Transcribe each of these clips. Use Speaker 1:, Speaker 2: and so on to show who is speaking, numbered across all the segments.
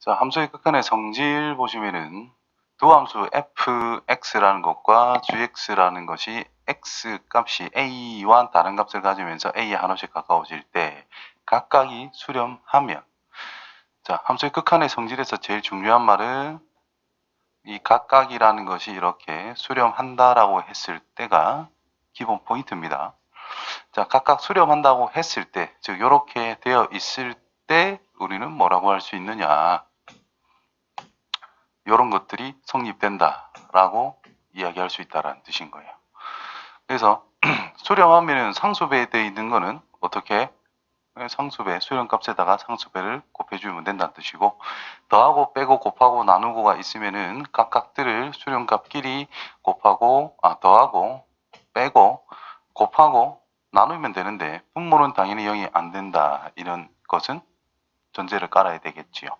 Speaker 1: 자, 함수의 극한의 성질 보시면은 두 함수 fx라는 것과 gx라는 것이 x 값이 a와 다른 값을 가지면서 a에 한호씩 가까워질 때 각각이 수렴하면 자, 함수의 극한의 성질에서 제일 중요한 말은 이 각각이라는 것이 이렇게 수렴한다라고 했을 때가 기본 포인트입니다. 자, 각각 수렴한다고 했을 때, 즉 이렇게 되어 있을 때 우리는 뭐라고 할 수 있느냐? 이런 것들이 성립된다라고 이야기할 수 있다라는 뜻인 거예요. 그래서 수렴하면은 상수배에 되어 있는 거는 어떻게 상수배 수렴값에다가 상수배를 곱해주면 된다는 뜻이고 더하고 빼고 곱하고 나누고가 있으면은 각각들을 수렴값끼리 곱하고 아 더하고 빼고 곱하고 나누면 되는데 분모는 당연히 0이 안 된다 이런 것은 전제를 깔아야 되겠지요.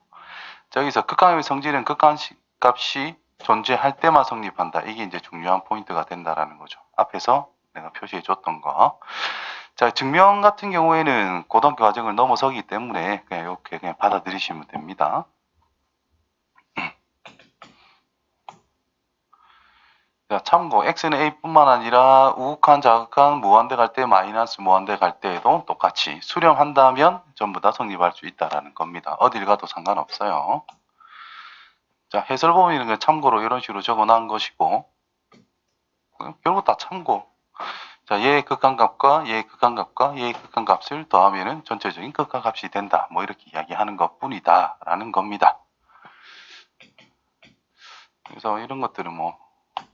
Speaker 1: 자, 여기서 극한의 성질은 극한값이 존재할 때만 성립한다. 이게 이제 중요한 포인트가 된다라는 거죠. 앞에서 내가 표시해 줬던 거. 자, 증명 같은 경우에는 고등학교 과정을 넘어서기 때문에 그냥 이렇게 그냥 받아들이시면 됩니다. 자, 참고 x는 a뿐만 아니라 우극한, 자극한, 무한대 갈 때, 마이너스 무한대 갈 때에도 똑같이 수렴한다면 전부 다 성립할 수 있다라는 겁니다. 어딜 가도 상관없어요. 자, 해설 범위는 참고로 이런 식으로 적어놓은 것이고 어, 결국 다 참고. 자, 얘의 극한값과 얘의 극한값과 얘의 극한값을 더하면은 전체적인 극한값이 된다. 뭐 이렇게 이야기하는 것뿐이다라는 겁니다. 그래서 이런 것들은 뭐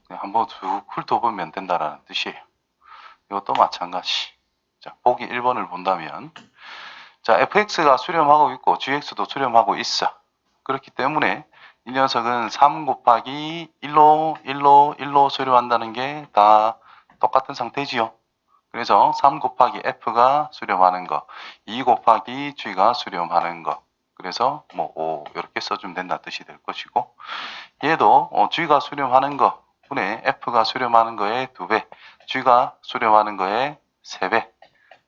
Speaker 1: 한번 쭉 훑어보면 된다라는 뜻이에요. 이것도 마찬가지. 자, 보기 1번을 본다면 자, fx가 수렴하고 있고 gx도 수렴하고 있어. 그렇기 때문에 이 녀석은 3 곱하기 1로 1로 1로 수렴한다는 게 다 똑같은 상태지요. 그래서 3 곱하기 f가 수렴하는 거, 2 곱하기 g가 수렴하는 거. 그래서 뭐 5 이렇게 써주면 된다 뜻이 될 것이고 얘도 어, g가 수렴하는 거 분의 f가 수렴하는 거의 2배, g가 수렴하는 거의 3배.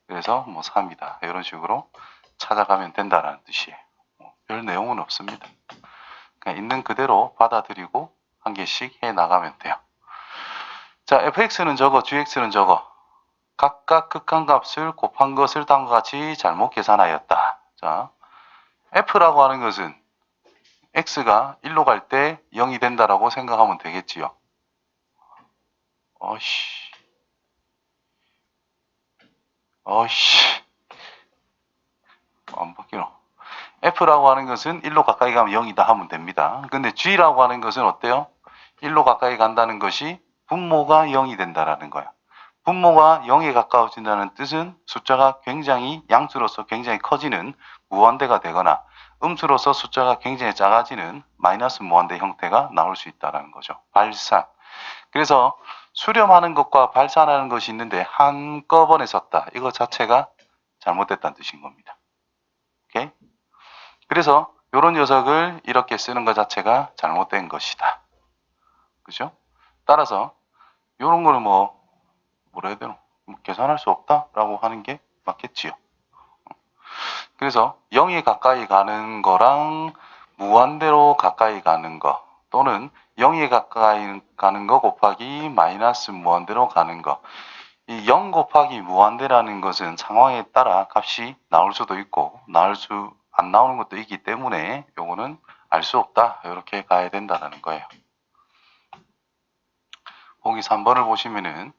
Speaker 1: 그래서 뭐 3이다. 이런 식으로 찾아가면 된다라는 뜻이에요. 뭐 별 내용은 없습니다. 그냥 있는 그대로 받아들이고 한 개씩 해 나가면 돼요. 자, fx는 저거, gx는 저거. 각각 극한값을 곱한 것을 다음과 같이 잘못 계산하였다. 자, f라고 하는 것은 x가 1로 갈 때 0이 된다라고 생각하면 되겠지요. 어씨. 어씨. 안 바뀌노. F라고 하는 것은 1로 가까이 가면 0이다 하면 됩니다. 근데 G라고 하는 것은 어때요? 1로 가까이 간다는 것이 분모가 0이 된다라는 거야. 분모가 0에 가까워진다는 뜻은 숫자가 굉장히 양수로서 굉장히 커지는 무한대가 되거나 음수로서 숫자가 굉장히 작아지는 마이너스 무한대 형태가 나올 수 있다는 거죠. 발산. 그래서 수렴하는 것과 발산하는 것이 있는데 한꺼번에 썼다. 이거 자체가 잘못됐다는 뜻인 겁니다. 오케이? 그래서 이런 녀석을 이렇게 쓰는 것 자체가 잘못된 것이다. 그죠? 따라서 이런 거는 뭐 뭐라 해야 되노? 뭐 계산할 수 없다라고 하는 게 맞겠지요. 그래서 0이 가까이 가는 거랑 무한대로 가까이 가는 거 또는 0이 가까이 가는 거 곱하기 마이너스 무한대로 가는 거. 이 0 곱하기 무한대라는 것은 상황에 따라 값이 나올 수도 있고 나올 수 안 나오는 것도 있기 때문에 요거는 알 수 없다. 이렇게 가야 된다는 거예요. 보기 3번을 보시면은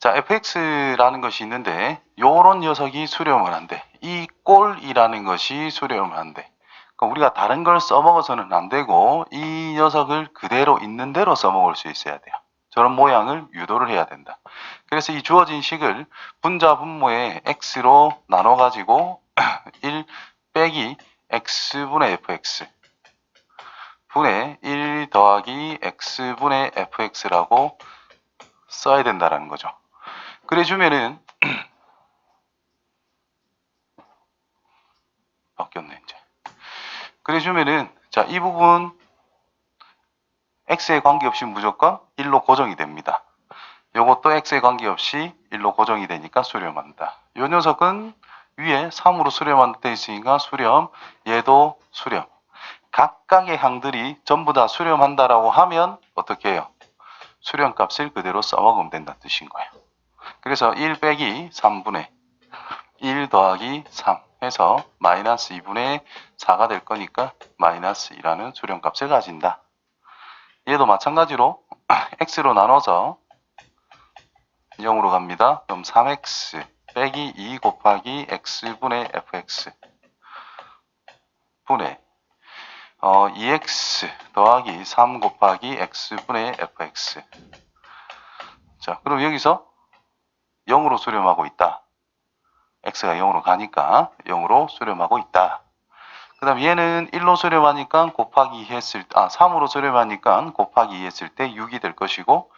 Speaker 1: 자, fx라는 것이 있는데 요런 녀석이 수렴을 한대. 이 꼴이라는 것이 수렴을 한대. 그러니까 우리가 다른 걸 써먹어서는 안 되고 이 녀석을 그대로 있는 대로 써먹을 수 있어야 돼요. 저런 모양을 유도를 해야 된다. 그래서 이 주어진 식을 분자 분모의 x로 나눠 가지고 1 빼기 x분의 fx 분의 1 더하기 x분의 fx라고 써야 된다라는 거죠. 그래 주면은 바뀌었네 이제. 그래 주면은 자, 이 부분 x에 관계없이 무조건 1로 고정이 됩니다. 요것도 x에 관계없이 1로 고정이 되니까 수렴한다. 요 녀석은 위에 3으로 수렴한다 돼 있으니까 수렴, 얘도 수렴. 각각의 항들이 전부 다 수렴한다라고 하면 어떻게 해요? 수렴값을 그대로 써먹으면 된다는 뜻인 거예요. 그래서 1 빼기 3분의 1 더하기 3 해서 마이너스 2분의 4가 될 거니까 마이너스 2라는 수렴값을 가진다. 얘도 마찬가지로 x로 나눠서 0으로 갑니다. 그럼 3x 빼기 2 곱하기 x분의 fx 분의 어, 2x 더하기 3 곱하기 x분의 fx 자 그럼 여기서 0으로 수렴하고 있다. X가 0으로 가니까 0으로 수렴하고 있다. 그 다음 얘는 1로 수렴하니까 곱하기 2 했을 아 3으로 수렴하니까 곱하기 2 했을 때 6이 될 것이고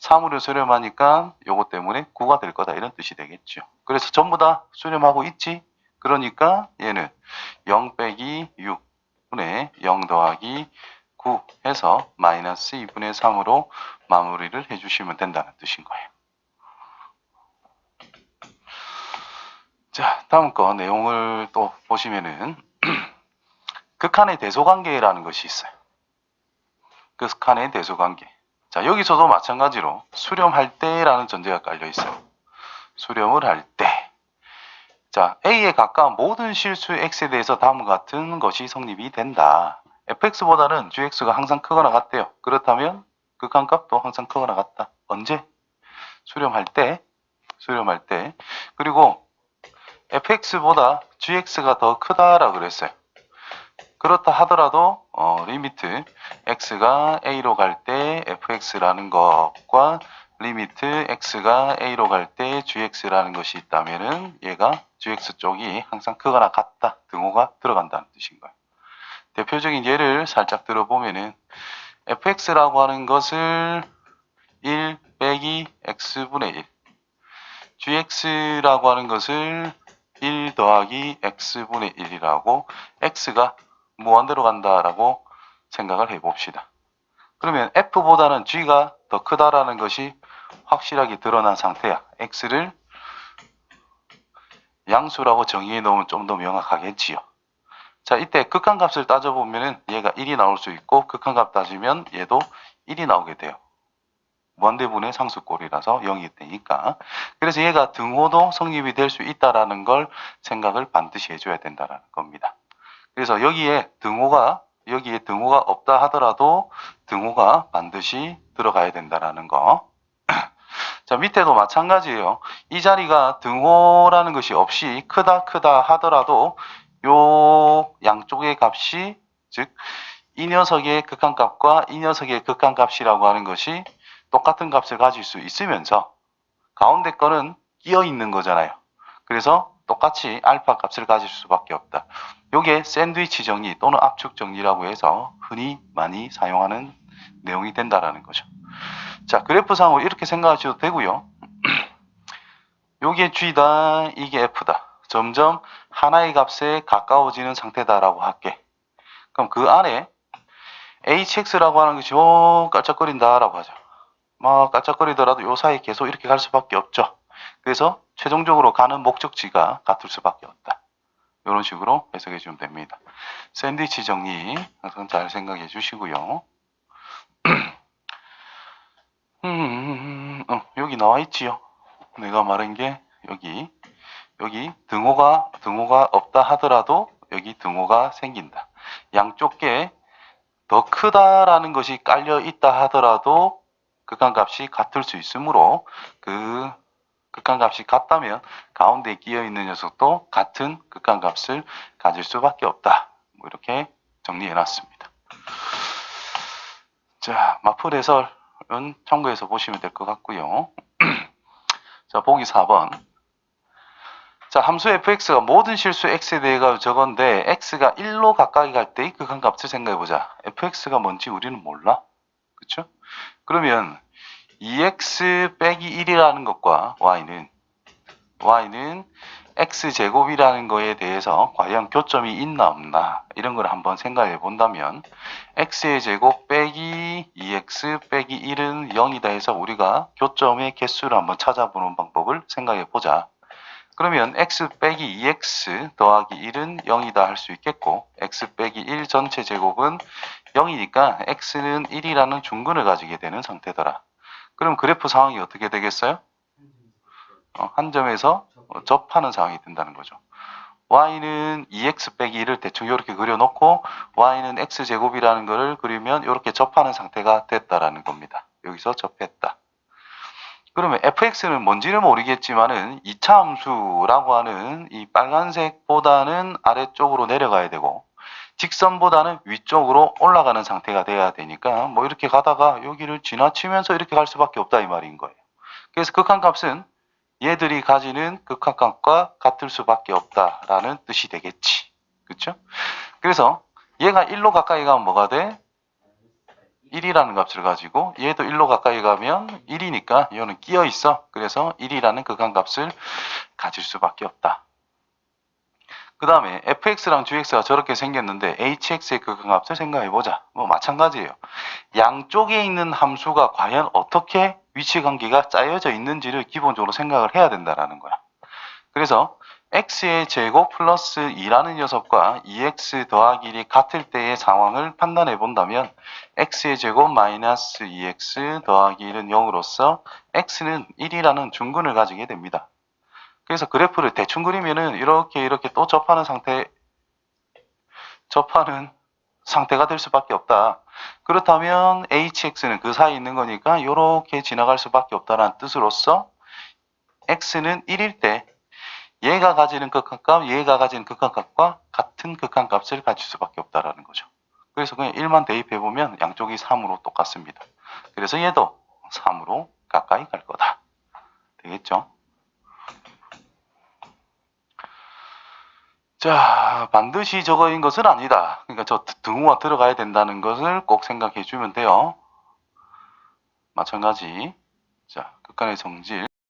Speaker 1: 3으로 수렴하니까 요거 때문에 9가 될 거다 이런 뜻이 되겠죠. 그래서 전부 다 수렴하고 있지. 그러니까 얘는 0 빼기 6분의 0 더하기 9 해서 마이너스 2분의 3으로 마무리를 해주시면 된다는 뜻인 거예요. 자, 다음 거 내용을 또 보시면은 극한의 대소관계라는 것이 있어요. 극한의 대소관계. 자, 여기서도 마찬가지로 수렴할 때라는 전제가 깔려 있어요. 수렴을 할 때. 자, A에 가까운 모든 실수 X에 대해서 다음과 같은 것이 성립이 된다. fx보다는 gx가 항상 크거나 같대요. 그렇다면 극한값도 항상 크거나 같다. 언제? 수렴할 때. 수렴할 때. 그리고 fx보다 gx가 더 크다라고 그랬어요. 그렇다 하더라도 어, 리미트 x가 a로 갈 때 fx라는 것과 리미트 x가 a로 갈 때 gx라는 것이 있다면은 얘가 gx 쪽이 항상 크거나 같다 등호가 들어간다는 뜻인 거예요. 대표적인 예를 살짝 들어보면은 fx라고 하는 것을 1 빼기 x분의 1 gx라고 하는 것을 1 더하기 x분의 1이라고 x가 무한대로 간다라고 생각을 해봅시다. 그러면 f보다는 g가 더 크다라는 것이 확실하게 드러난 상태야. x를 양수라고 정의해 놓으면 좀 더 명확하겠지요. 자, 이때 극한값을 따져보면 은 얘가 1이 나올 수 있고 극한값 따지면 얘도 1이 나오게 돼요. 무한대분의 상수꼴이라서 0이 되니까. 그래서 얘가 등호도 성립이 될 수 있다라는 걸 생각을 반드시 해줘야 된다는 겁니다. 그래서 여기에 등호가 여기에 등호가 없다 하더라도 등호가 반드시 들어가야 된다라는 거. 자, 밑에도 마찬가지예요. 이 자리가 등호라는 것이 없이 크다 크다 하더라도 요 양쪽의 값이 즉 이 녀석의 극한값과 이 녀석의 극한값이라고 하는 것이 똑같은 값을 가질 수 있으면서 가운데 거는 끼어 있는 거잖아요. 그래서 똑같이 알파 값을 가질 수밖에 없다. 요게 샌드위치 정리 또는 압축 정리라고 해서 흔히 많이 사용하는 내용이 된다라는 거죠. 자, 그래프상으로 이렇게 생각하셔도 되고요. 요게 G다, 이게 F다. 점점 하나의 값에 가까워지는 상태다라고 할게. 그럼 그 안에 HX라고 하는 것이 요 깔짝거린다라고 하죠. 막 깔짝거리더라도 요 사이 계속 이렇게 갈 수밖에 없죠. 그래서 최종적으로 가는 목적지가 같을 수밖에 없다. 이런 식으로 해석해 주면 됩니다. 샌드위치 정리 항상 잘 생각해 주시고요. 음, 어, 여기 나와 있지요. 내가 말한 게 여기 여기 등호가 등호가 없다 하더라도 여기 등호가 생긴다. 양쪽 게 더 크다라는 것이 깔려 있다 하더라도 극한값이 같을 수 있으므로 그 극한값이 같다면 가운데 끼어 있는 녀석도 같은 극한값을 가질 수밖에 없다. 뭐 이렇게 정리해 놨습니다. 자, 마플 해설은 참고해서 보시면 될 것 같고요. 자, 보기 4번. 자, 함수 fx가 모든 실수 x에 대해 저건데 x가 1로 가까이 갈 때의 극한값을 생각해 보자. fx가 뭔지 우리는 몰라. 그렇죠? 그러면 2x 빼기 1이라는 것과 y는 y는 x 제곱이라는 거에 대해서 과연 교점이 있나 없나 이런 걸 한번 생각해 본다면 x의 제곱 빼기 2x 빼기 1은 0이다 해서 우리가 교점의 개수를 한번 찾아보는 방법을 생각해 보자. 그러면 x 빼기 2x 더하기 1은 0이다 할 수 있겠고 x 빼기 1 전체 제곱은 0이니까 x는 1이라는 중근을 가지게 되는 상태더라. 그럼 그래프 상황이 어떻게 되겠어요? 어, 한 점에서 어, 접하는 상황이 된다는 거죠. y는 2x 빼기 1을 대충 이렇게 그려놓고 y는 x제곱이라는 것을 그리면 이렇게 접하는 상태가 됐다라는 겁니다. 여기서 접했다. 그러면 fx는 뭔지는 모르겠지만 은 2차 함수라고 하는 이 빨간색보다는 아래쪽으로 내려가야 되고 직선보다는 위쪽으로 올라가는 상태가 돼야 되니까 뭐 이렇게 가다가 여기를 지나치면서 이렇게 갈 수밖에 없다 이 말인 거예요. 그래서 극한값은 얘들이 가지는 극한값과 같을 수밖에 없다라는 뜻이 되겠지. 그렇죠? 그래서 얘가 1로 가까이 가면 뭐가 돼? 1이라는 값을 가지고 얘도 1로 가까이 가면 1이니까 얘는 끼어 있어. 그래서 1이라는 극한값을 가질 수밖에 없다. 그 다음에 fx랑 gx가 저렇게 생겼는데 hx의 극한값을 생각해 보자. 뭐 마찬가지예요. 양쪽에 있는 함수가 과연 어떻게 위치 관계가 짜여져 있는지를 기본적으로 생각을 해야 된다라는 거야. 그래서 x의 제곱 플러스 2라는 녀석과 2x 더하기 1이 같을 때의 상황을 판단해 본다면 x의 제곱 마이너스 2x 더하기 1은 0으로서 x는 1이라는 중근을 가지게 됩니다. 그래서 그래프를 대충 그리면은 이렇게 이렇게 또 접하는 상태 접하는 상태가 될 수밖에 없다. 그렇다면 hx는 그 사이에 있는 거니까 이렇게 지나갈 수밖에 없다는 뜻으로서 x는 1일 때 얘가 가지는 극한값, 얘가 가지는 극한값과 같은 극한값을 가질 수밖에 없다라는 거죠. 그래서 그냥 1만 대입해 보면 양쪽이 3으로 똑같습니다. 그래서 얘도 3으로 가까이 갈 거다. 되겠죠? 자, 반드시 저거인 것은 아니다. 그러니까 저 등호가 들어가야 된다는 것을 꼭 생각해 주면 돼요. 마찬가지. 자, 극한의 성질.